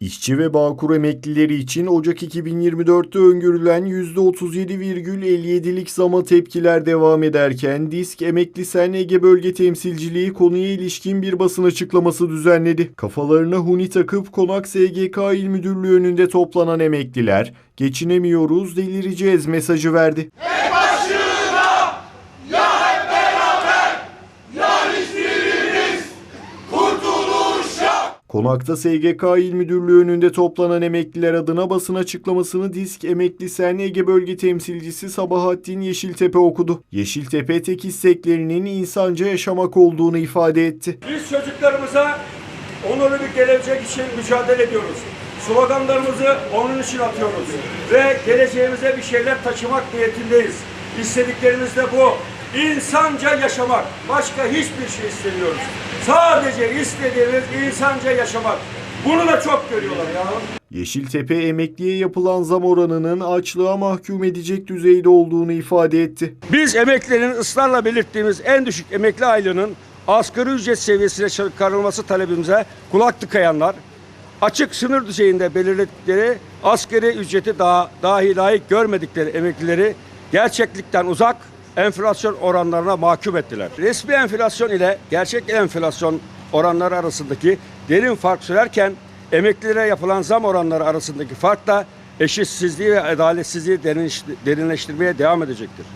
İşçi ve Bağkur emeklileri için Ocak 2024'te öngörülen %37,57'lik zama tepkiler devam ederken Disk Emekli Sen Ege Bölge Temsilciliği konuya ilişkin bir basın açıklaması düzenledi. Kafalarına huni takıp Konak SGK İl Müdürlüğü önünde toplanan emekliler geçinemiyoruz delireceğiz mesajı verdi. Konakta SGK İl Müdürlüğü önünde toplanan emekliler adına basın açıklamasını Disk Emekli Sen Ege Bölge Temsilcisi Sabahattin Yeşiltepe okudu. Yeşiltepe tek isteklerinin insanca yaşamak olduğunu ifade etti. Biz çocuklarımıza onurlu bir gelecek için mücadele ediyoruz. Sloganlarımızı onun için atıyoruz. Ve geleceğimize bir şeyler taşımak niyetindeyiz. İstediklerimiz de bu. İnsanca yaşamak. Başka hiçbir şey istemiyoruz. Sadece istediğimiz insanca yaşamak. Bunu da çok görüyorlar ya. Yeşiltepe emekliye yapılan zam oranının açlığa mahkum edecek düzeyde olduğunu ifade etti. Biz emeklilerin ısrarla belirttiğimiz en düşük emekli aylığının asgari ücret seviyesine çıkarılması talebimize kulak tıkayanlar, açık sınır düzeyinde belirledikleri asgari ücreti daha dahi layık görmedikleri emeklileri gerçeklikten uzak enflasyon oranlarına mahkum ettiler. Resmi enflasyon ile gerçek enflasyon oranları arasındaki derin fark sürerken emeklilere yapılan zam oranları arasındaki fark da eşitsizliği ve adaletsizliği derinleş- derinleştirmeye devam edecektir.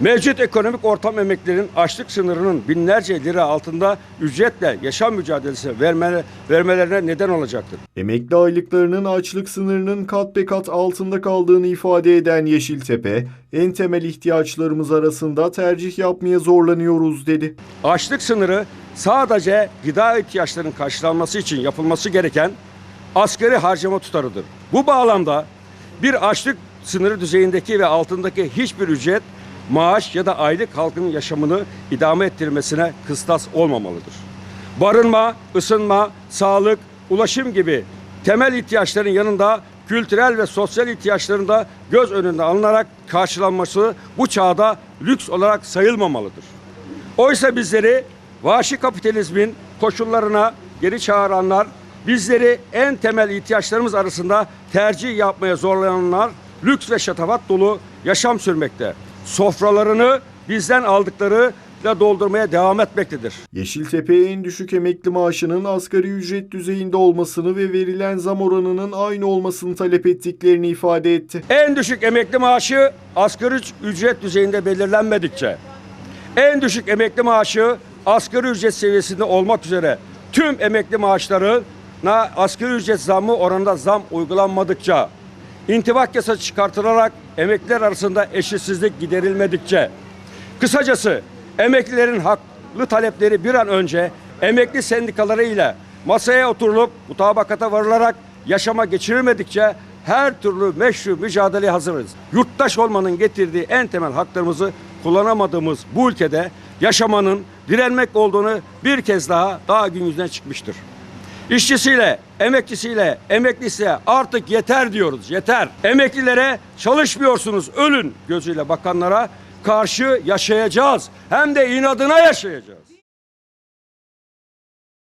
Mevcut ekonomik ortam emeklilerin açlık sınırının binlerce lira altında ücretle yaşam mücadelesi verme, vermelerine neden olacaktır. Emekli aylıklarının açlık sınırının kat be kat altında kaldığını ifade eden Yeşiltepe, en temel ihtiyaçlarımız arasında tercih yapmaya zorlanıyoruz dedi. Açlık sınırı sadece gıda ihtiyaçlarının karşılanması için yapılması gereken asgari harcama tutarıdır. Bu bağlamda bir açlık sınırı düzeyindeki ve altındaki hiçbir ücret, maaş ya da aylık halkın yaşamını idame ettirmesine kıstas olmamalıdır. Barınma, ısınma, sağlık, ulaşım gibi temel ihtiyaçların yanında kültürel ve sosyal ihtiyaçların da göz önünde alınarak karşılanması bu çağda lüks olarak sayılmamalıdır. Oysa bizleri vahşi kapitalizmin koşullarına geri çağıranlar, bizleri en temel ihtiyaçlarımız arasında tercih yapmaya zorlayanlar lüks ve şatafat dolu yaşam sürmekte. Sofralarını bizden aldıklarıyla doldurmaya devam etmektedir. Yeşiltepe en düşük emekli maaşının asgari ücret düzeyinde olmasını ve verilen zam oranının aynı olmasını talep ettiklerini ifade etti. En düşük emekli maaşı asgari ücret düzeyinde belirlenmedikçe, en düşük emekli maaşı asgari ücret seviyesinde olmak üzere tüm emekli maaşlarına asgari ücret zammı oranında zam uygulanmadıkça, intibak yasası çıkartılarak emekliler arasında eşitsizlik giderilmedikçe, kısacası emeklilerin haklı talepleri bir an önce emekli sendikaları ile masaya oturulup mutabakata varılarak yaşama geçirilmedikçe her türlü meşru mücadeleye hazırız. Yurttaş olmanın getirdiği en temel haklarımızı kullanamadığımız bu ülkede yaşamanın direnmek olduğunu bir kez daha daha gün yüzüne çıkmıştır. İşçisiyle, emekçisiyle, emeklisiyle artık yeter diyoruz, yeter. Emeklilere çalışmıyorsunuz, ölün gözüyle bakanlara karşı yaşayacağız. Hem de inadına yaşayacağız.